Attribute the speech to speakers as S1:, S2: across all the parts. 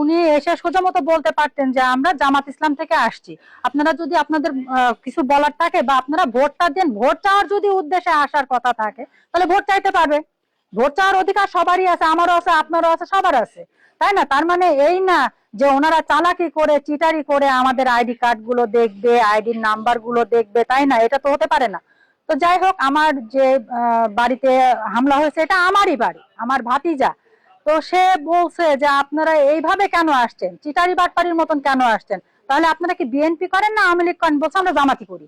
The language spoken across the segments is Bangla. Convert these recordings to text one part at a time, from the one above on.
S1: উনি এসে সোজা মতো বলতে পারতেন যে আমরা জামাত ইসলাম থেকে আসছি। আপনারা যদি আপনাদের কিছু বলার থাকে বা আপনারা ভোটটা দেন, ভোট চাওয়ার যদি উদ্দেশ্যে আসার কথা থাকে, তাহলে ভোট চাইতে পারবে। ভোট চাওয়ার অধিকার সবারই আছে, আমারও আছে, আপনারও আছে, সবার আছে। তাই না? তার মানে এই না যে ওনারা চালাকি করে, চিটারি করে আমাদের আইডি কার্ডগুলো দেখবে, আইডির নাম্বারগুলো দেখবে, তাই না? এটা তো হতে পারে না। তো যাই হোক, আমার যে বাড়িতে হামলা হয়েছে, এটা আমারই বাড়ি, আমার ভাতিজা। তো সে বলছে যে আপনারা এইভাবে কেন আসছেন? চিটারি বাটপাড়ির মতন কেন আসছেন? তাহলে আপনারা কি বিএনপি করেন না আওয়ামী লীগ করেন? বলছে, আমরা জামাতি করি।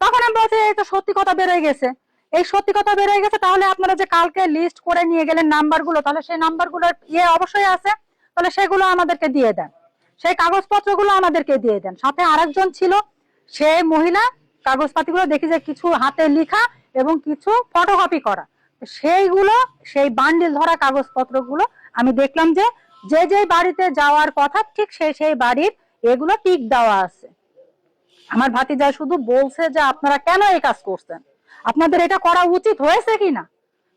S1: তখন আমি বলছি, এই তো সত্যি কথা বেরোয় গেছে। এই সত্যি কথা বেরোয় গেছে, তাহলে আপনারা যে কালকে লিস্ট করে নিয়ে গেলেন নাম্বারগুলো তাহলে সেই নাম্বারগুলোর ইয়ে অবশ্যই আছে। তাহলে সেগুলো আমাদেরকে দিয়ে দেন। সেই কাগজপত্রগুলো আমাদেরকে দিয়ে দেন। সাথে আরেকজন ছিল সে মহিলা, কাগজপাতিগুলো দেখি যে কিছু হাতে লিখা এবং কিছু ফটোকপি করা। সেইগুলো, সেই বান্ডিল ধরা কাগজপত্রগুলো আমি দেখলাম যে যে যে বাড়িতে যাওয়ার কথা, ঠিক সেই সেই বাড়ির এগুলো টিক দেওয়া আছে। আমার ভাতিজা শুধু বলছে যে, আপনারা কেন এই কাজ করছেন? আপনাদের এটা করা উচিত হয়েছে কিনা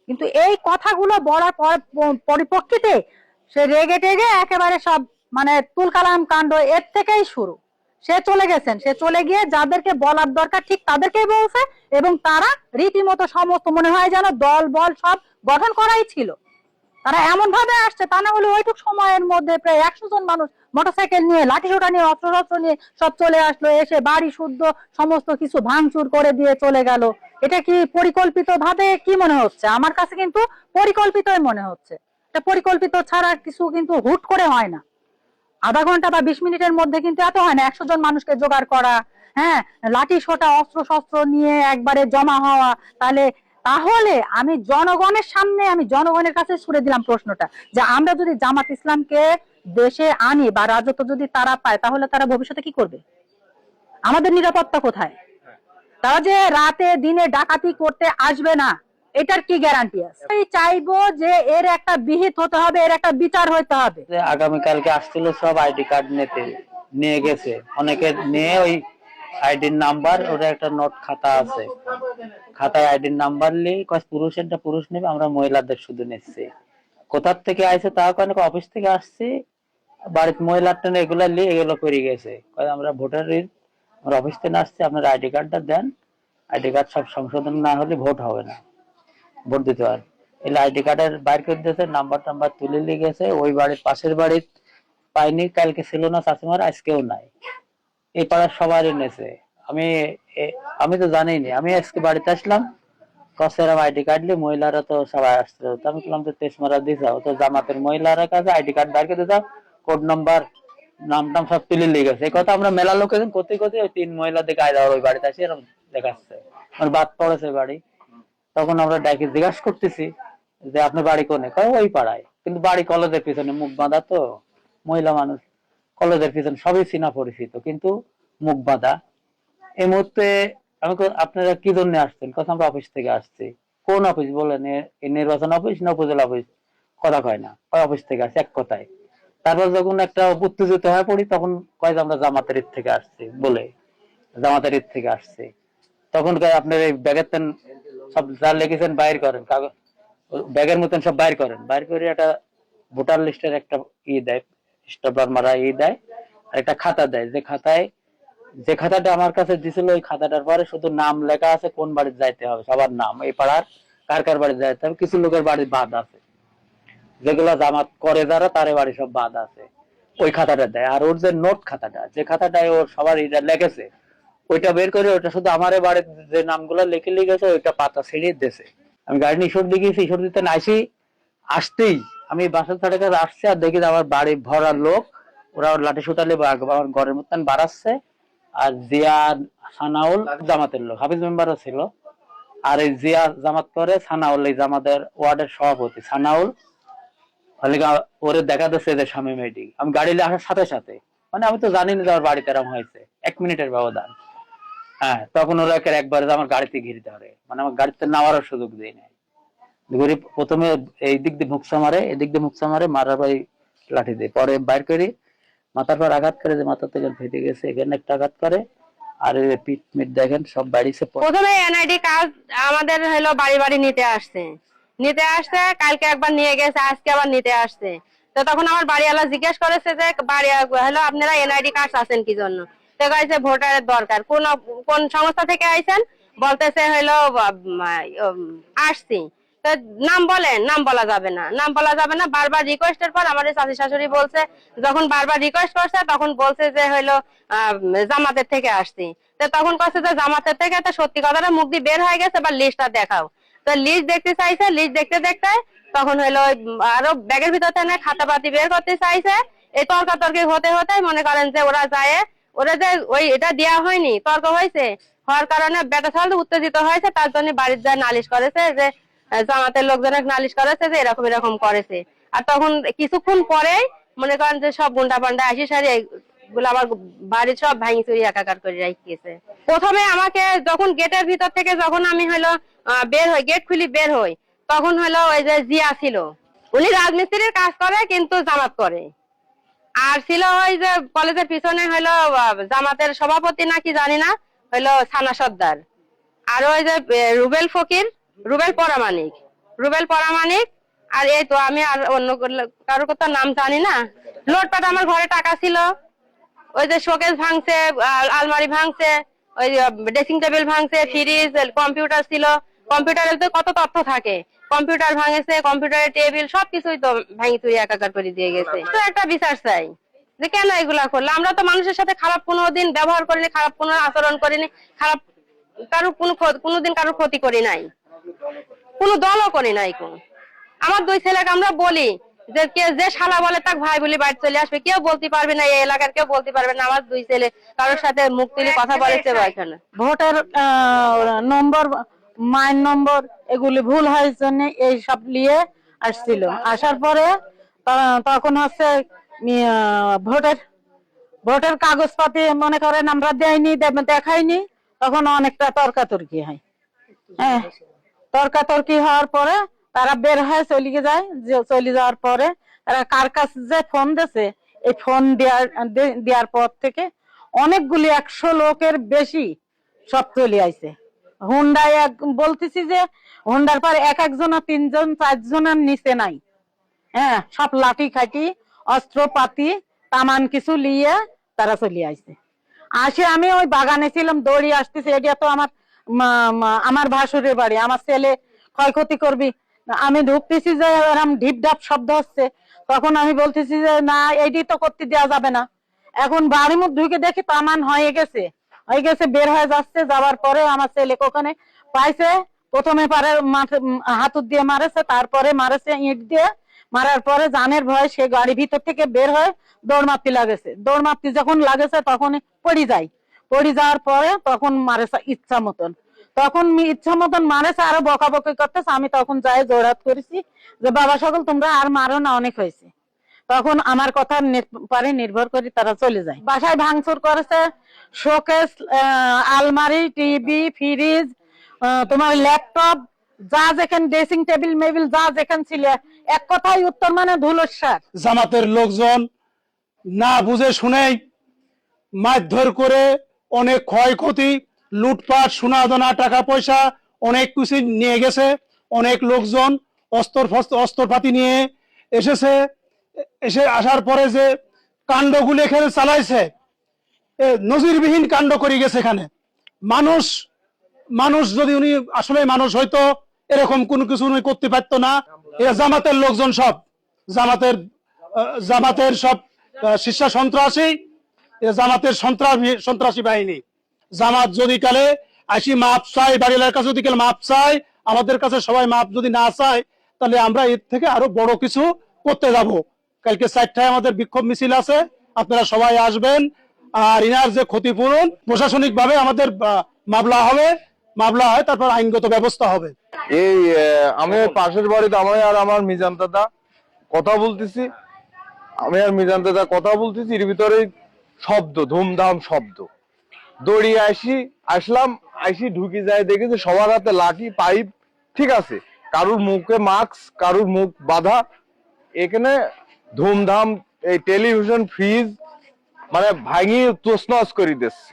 S1: কিন্তু এই কথাগুলো বলার পর- পরিপ্রেক্ষিতে সে রেগে টেগে একেবারে সব মানে তুলকালাম কাণ্ড এর থেকেই শুরু। সে চলে গেছেন, সে চলে গিয়ে যাদেরকে বলার দরকার ঠিক তাদেরকেই বলছে এবং তারা রীতিমতো সমস্ত মনে হয় যেন দল, বল সব গঠন করাই ছিল। তারা এমন ভাবে আসছে তা না হলে ওইটুক সময়ের মধ্যে প্রায় একশো জন মানুষ মোটরসাইকেল নিয়ে লাঠি সোটা নিয়ে অস্ত্র শস্ত্র নিয়ে সব চলে আসলো, এসে বাড়ি শুদ্ধ সমস্ত কিছু ভাঙচুর করে দিয়ে চলে গেল। এটা কি পরিকল্পিত ভাবে কি মনে হচ্ছে? আমার কাছে কিন্তু পরিকল্পিতই মনে হচ্ছে। এটা পরিকল্পিত ছাড়া কিছু কিন্তু হুট করে হয় না। আধা ঘণ্টা বা বিশ মিনিটের মধ্যে কিন্তু এত হয় না, একশো জন মানুষকে জোগাড় করা হ্যাঁ? লাঠি সোটা অস্ত্র শস্ত্র নিয়ে একবারে জমা হওয়া, তাহলে তাহলে আমি জনগণের সামনে, আমি জনগণের কাছে ছুড়ে দিলাম প্রশ্নটা, যে আমরা যদি জামাত ইসলামকে দেশে আনি বা রাজত্ব যদি তারা পায়, তাহলে তারা ভবিষ্যতে কি করবে? আমাদের নিরাপত্তা কোথায়? তারা যে রাতে, দিনে ডাকাতি করতে আসবে না এটার কি গ্যারান্টি আছে? আমি চাইব যে এর একটা বিহিত হতে হবে, এর একটা বিচার হতে হবে।
S2: যে আগামীকালকে আসছিল সব আইডি কার্ড নিতে, নিয়ে গেছে। অনেকে নিয়ে ওই আইডির নাম্বার ওটা একটা নোট খাতা আছে। খাতায় আইডির নাম্বার নিয়ে কয় পুরুষেরটা পুরুষ নেবে, আমরা মহিলাদের শুধু নিচ্ছি। কোথার থেকে আইছে তা কেন অফিস থেকে আসছি। বাড়িতে মহিলার টেনে এগুলা নিয়ে এগুলো করে গেছে। কয়, আমরা ভোটার আমরা অফিস থেকে আসছি, আপনার আইডি কার্ডটা দেন। আইডি কার্ড সব সংশোধন না হলে ভোট হবে না। ভোট দিতে পারে এলে আইডি কার্ডের বাইর করে দিয়েছে নাম্বার টাম্বার তুলে গেছে, ওই বাড়ির পাশের বাড়ির পাইনি, কালকে ছিল না চাষিমার আজকেও নাই। এই পাড়ার সবারই নেছে আমি আমি তো জানি না আমি আজকে বাড়িতে আসলাম কসেরাম আইডি কার্ড নিয়ে মহিলারা তো সবাই আসছিল তো আমি বললাম তো তেসমারা দিছাও তো জামাতের মহিলারা কাছে আইডি কার্ড বাইর করে কোড নাম্বার নাম টাম সব তুলে গেছে। এই কথা আমরা মেলা লোক করতে করতে ওই তিন মহিলা দেখে আয় ওই বাড়িতে আসি, এরকম দেখাচ্ছে। বাদ পড়েছে বাড়ি। তখন আমরা ডাকি জিজ্ঞাসা করতেছি যে, আপনার বাড়ি কোনে? কয়, ওই পাড়ায়। কিন্তু বাড়ি কলেজের পিছনে মুখ বাঁধা তো, মহিলা মানুষ। কলেজের পিছনে সবই চিনা পরিচিত, কিন্তু মুখ বাঁধা। এই মুহূর্তে আমি আপনারা কি জন্য আসছেন? কথা আমরা অফিস থেকে আসছি। কোন অফিস? বলেন নির্বাচন অফিস না উপজেলা অফিস? কথা কয় না, কয়, অফিস থেকে আসছে, এক কথায়। তারপর যখন একটা উত্তেজিত হয়ে পড়ি, তখন কয় যে আমরা জামাতের ঈদ থেকে আসছি, বলে, জামাতের ঈদ থেকে আসছি। তখন কয়, আপনার এই ব্যাগের সব যা লিখেছেন বাইর করেন। ব্যাগের মতন সব বাইর করেন। বাইর করে একটা ভোটার লিস্টের একটা ই দেয় স্টাবলার মারা ই দেয়, আর একটা খাতা দেয়। যে খাতায়, যে খাতাটা আমার কাছে দিছিল, ওই খাতাটার পরে শুধু নাম লেখা আছে, কোন বাড়ি যাইতে হবে, সবার নাম। এই পাড়ার কার কার বাড়ি যাইতে হবে, কিছু লোকের বাড়ির বাদ আছে। যেগুলা জামাত করে যারা, তারে বাড়ি সব বাদ আছে। ওই খাতাটা দেয়। আর ওর যে নোট খাতাটা, যে খাতাটায় ওর সবার এটা লেগেছে ওইটা বের করে ওটা শুধু আমার বাড়ির যে নামগুলো লিখে লিখেছে ওইটা পাতা ছিঁড়িয়ে দিয়েছে। আমি গাড়ি নিয়ে ঈশ্বর দিকে ঈশ্বর দিতে না আসি আসতেই আমি বাসার ছাড়ে কাছে আসছি আর দেখি আমার বাড়ি ভরা লোক, ওরা লাঠি সুটালে আমার ঘরের মতন বাড়াচ্ছে। আর জিয়া সানাউল জামাতের লোক, হাফিজ মেম্বারও ছিল। আর এই জিয়া জামাত করে সানাউল, এই জামাতের ওয়ার্ডের সভাপতি সানাউল। ওরে দেখা যাচ্ছে যে স্বামী মেয়েটি। আমি গাড়ি আসার সাথে সাথে মানে আমি তো জানি না যে আমার বাড়িতে এরকম হয়েছে। এক মিনিটের ব্যবধান। হ্যাঁ তখন ওরা একবারে আমার গাড়িতে ঘিরে ধরে। মানে আমার গাড়িতে নামারও সুযোগ দেয় নাই। ঘুরে প্রথমে এই দিক দিয়ে মুখসা মারে এদিক দিয়ে মুখসা মারে, মারার পরে লাঠি দেয়। পরে বাইর করি, মাথার পর আঘাত করে যে মাথা থেকে ফেটে গেছে, এখানে একটা আঘাত করে। আর পিঠ মিট দেখেন, সব বাড়িছে
S3: প্রথমে এনআইডি কার্ড আমাদের হলো বাড়ি বাড়ি নিতে আসছে। নিতে আসছে, কালকে একবার নিয়ে গেছে, আজকে আবার নিতে আসছে। তো তখন আমার বাড়িওয়ালা জিজ্ঞেস করেছে যে বাড়ি হলো আপনারা এনআইডি কার্ড আছেন কি জন্য? তো কয়েছে ভোটারের দরকার। কোন কোন সংস্থা থেকে আইছেন? বলতেছে উম, আসছি। তো নাম বলেন নাম বলা যাবে না। নাম বলা যাবে না বারবার রিকোয়েস্টের পর আমার চাষি শাশুড়ি বলছে যখন বারবার রিকোয়েস্ট করছে তখন বলছে যে হইল জামাতের থেকে আসছি। তো তখন কছে যে জামাতের থেকে তো সত্যি কথাটা মুখ বের হয়ে গেছে বা লিস্টটা দেখাও। তো লিস্ট দেখতে চাইছে লিস্ট দেখতে দেখতে তখন হইল আরও ব্যাগের ভিতর থেকে খাতা পাতি বের করতে চাইছে। এই তর্কাতর্কি হতে হতে মনে করেন যে ওরা যায় ওরা যে ওই এটা দেওয়া হয়নি, তর্ক হয়েছে। হওয়ার কারণে বেটা ছাল উত্তেজিত হয়েছে, তার জন্য বাড়ির যায় নালিশ করেছে যে জামাতের লোকজনের নালিশ করেছে যে, এরকম এরকম করেছে। আর তখন কিছুক্ষণ পরে মনে করেন যে সব গুন্ডা পান্ডা আসি সারি গুলো আমার বাড়ির সব ভাঙি চুরি, একাকার করে রাখিয়েছে। প্রথমে আমাকে যখন গেটের ভিতর থেকে যখন আমি হলো বের হই, গেট খুলি বের হই, তখন হলো ওই যে জিয়া ছিল। উনি রাজমিস্ত্রির কাজ করে, কিন্তু জামাত করে। আর ছিল ওই যে কলেজের পিছনে আহ, জামাতের সভাপতি নাকি জানি না হলো সানা সর্দার। আর ওই যে রুবেল ফকির রুবেল পরামানিক রুবেল পরামানিক আর এই তো আমি আর অন্য কারোর কথা নাম জানি না। লোটপাট আমার ঘরে টাকা ছিল। ওই যে শোকেস ভাঙছে আলমারি ভাঙছে ওই ড্রেসিং টেবিল ভাঙছে ফ্রিজ কম্পিউটার ছিল। কম্পিউটারে তো কত তথ্য থাকে। কম্পিউটার ভাঙেছে কম্পিউটারের টেবিল সবকিছুই তো ভাঙি চুরি একাকার করে দিয়ে গেছে। তো একটা বিচার চাই যে কেন এগুলা করল? আমরা তো মানুষের সাথে খারাপ কোনো দিন ব্যবহার করিনি খারাপ কোনো আচরণ করিনি খারাপ কারোর কোনো কোনোদিন কারোর ক্ষতি করি নাই। কোনো দলও করি নাই কোন। আমার দুই ছেলেকে আমরা বলি যে কে যে শালা বলে তাক ভাই বলি বাড়ি চলে আসবে। কেউ বলতে পারবে না এই এলাকার কেউ বলতে পারবে না। আমার দুই ছেলে কারোর সাথে মুখ তুলে কথা বলেছে এখানে।
S4: ভোটের আহ, নম্বর মাইন নম্বর এগুলি ভুল হয় জন্য এই সব নিয়ে আসছিল। আসার পরে তখন হচ্ছে ভোটের ভোটের কাগজপাতি মনে করেন আমরা দেয়নি দেখাইনি, তখন অনেকটা তর্কাতর্কি হয়। হ্যাঁ তর্কাতর্কি হওয়ার পরে তারা বের হয়ে চলে যায়, যে, চলে যাওয়ার পরে তারা কার কাছে যে ফোন দিছে, এই ফোন দেওয়ার দেওয়ার পর থেকে অনেকগুলি একশো লোকের বেশি সব চলে আইছে। হুন্ডায় এক বলতেছি যে হুন্ডার পর এক একজন, তিনজন, চারজনের নিচে নাই। হ্যাঁ সব লাঠি খাটি অস্ত্রপাতি তামান কিছু নিয়ে তারা চলে আইছে। আসে আমি ওই বাগানে ছিলাম, দৌড়ি আসতেছি, এটা তো আমার আমার ভাসুরের বাড়ি, আমার ছেলে ক্ষয়ক্ষতি করবি। আমি ঢুকতেছি যে এরকম ঢিপ ঢাপ শব্দ হচ্ছে। তখন আমি বলতেছি যে, না এইটি তো করতে দেওয়া যাবে না। এখন বাড়ির মধ্যে ঢুকে দেখি তামান হয়ে গেছে। হয়ে গেছে, বের হয়ে যাচ্ছে, যাওয়ার পরে আমার ছেলে ওখানে পাইছে, প্রথমে পারে হাতুড় দিয়ে মারেছে, তারপরে মারেছে ইট দিয়ে। মারার পরে জানের ভয় সে গাড়ি ভিতর থেকে বের হয়ে দৌড় মারতে লাগেছে। দৌড় মারতে যখন লাগেছে তখন পড়ে যায়। পড়ে যাওয়ার পরে তখন মারেছে ইচ্ছা মতন। তখন ইচ্ছা মতন মারেছে, আরও বকাবকি করতেছে। আমি তখন যাই জোড়াত করেছি যে, বাবা সকল, তোমরা আর মারো না, অনেক হয়েছে। তখন আমার কথা পারে নির্ভর করে তারা চলে যায়। বাসায় ভাঙচুর করেছে, শোকেস আলমারি, টিভি, ফ্রিজ তোমার ল্যাপটপ, যা যেখানে ড্রেসিং টেবিল, মেবিল, যা যেখানে ছিল। এক কথায় উত্তর মানে ধুলোসার
S5: জামাতের লোকজন না বুঝে শুনেই মারধর করে অনেক ক্ষয়ক্ষতি, লুটপাট, সোনাদানা টাকা পয়সা অনেক কিছু নিয়ে গেছে। অনেক লোকজন অস্ত্র অস্ত্রপাতি নিয়ে এসেছে। এসে আসার পরে যে কাণ্ডগুলি এখানে চালাইছে নজিরবিহীন কাণ্ড করে গেছে এখানে। মানুষ মানুষ যদি উনি আসলে মানুষ হয়তো এরকম কোনো কিছু উনি করতে পারতো না। এরা জামাতের লোকজন সব, জামাতের জামাতের সব শীর্ষ সন্ত্রাসী জামাতের সন্ত্রাসী সন্ত্রাসী বাহিনী। জামাত যদি কালে আসি মাপ চাই বাড়ি কাছে যদি কালে মাপ চাই আমাদের কাছে সবাই মাপ যদি না চায়, তাহলে আমরা এর থেকে আরও বড় কিছু করতে যাব। কালকে চারটায় আমাদের বিক্ষোভ মিছিল আছে, আপনারা সবাই আসবেন। আর ইনার যে ক্ষতিপূরণ প্রশাসনিক ভাবে আমাদের মামলা হবে, মামলা হয়, তারপর আইনগত ব্যবস্থা হবে।
S6: এই আমি পাশের বাড়িতে, আমি আর আমার মিজান দাদা কথা বলতেছি। আমি আর মিজান দাদা কথা বলতেছি, এর ভিতরে শব্দ, ধুমধাম শব্দ। দড়িয়ে আসি আসলাম, আইসি ঢুকি যায়, দেখি যে সবার হাতে লাঠি, পাইপ, ঠিক আছে। কারুর মুখে মাস্ক, কারুর মুখ বাঁধা। এখানে ধুমধাম এই টেলিভিশন ফ্রিজ মানে ভাঙি তসনস করে দিচ্ছে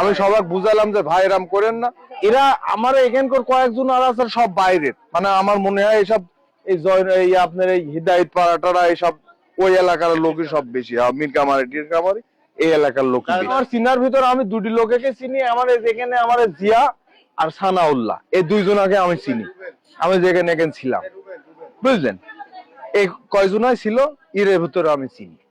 S6: আমি সবাই বুঝালাম যে ভাই এরাম করেন না। এরা আমার এখানকার কয়েকজন আর আছে সব বাইরের। মানে আমার মনে হয় এসব এই জয় এই আপনার এই হৃদায়ত পাড়াটারা এইসব ওই এলাকার লোকই সব বেশি। মির কামারি টির কামারি এই এলাকার লোক আমার চিনার ভিতর আমি দুটি লোকেকে চিনি আমার যেখানে আমার জিয়া আর সানাউল্লাহ। এই দুইজনাকে আমি চিনি। আমি যেখানে এখানে ছিলাম। বুঝলেন? এই কয়জনাই ছিল এর ভিতরে আমি চিনি।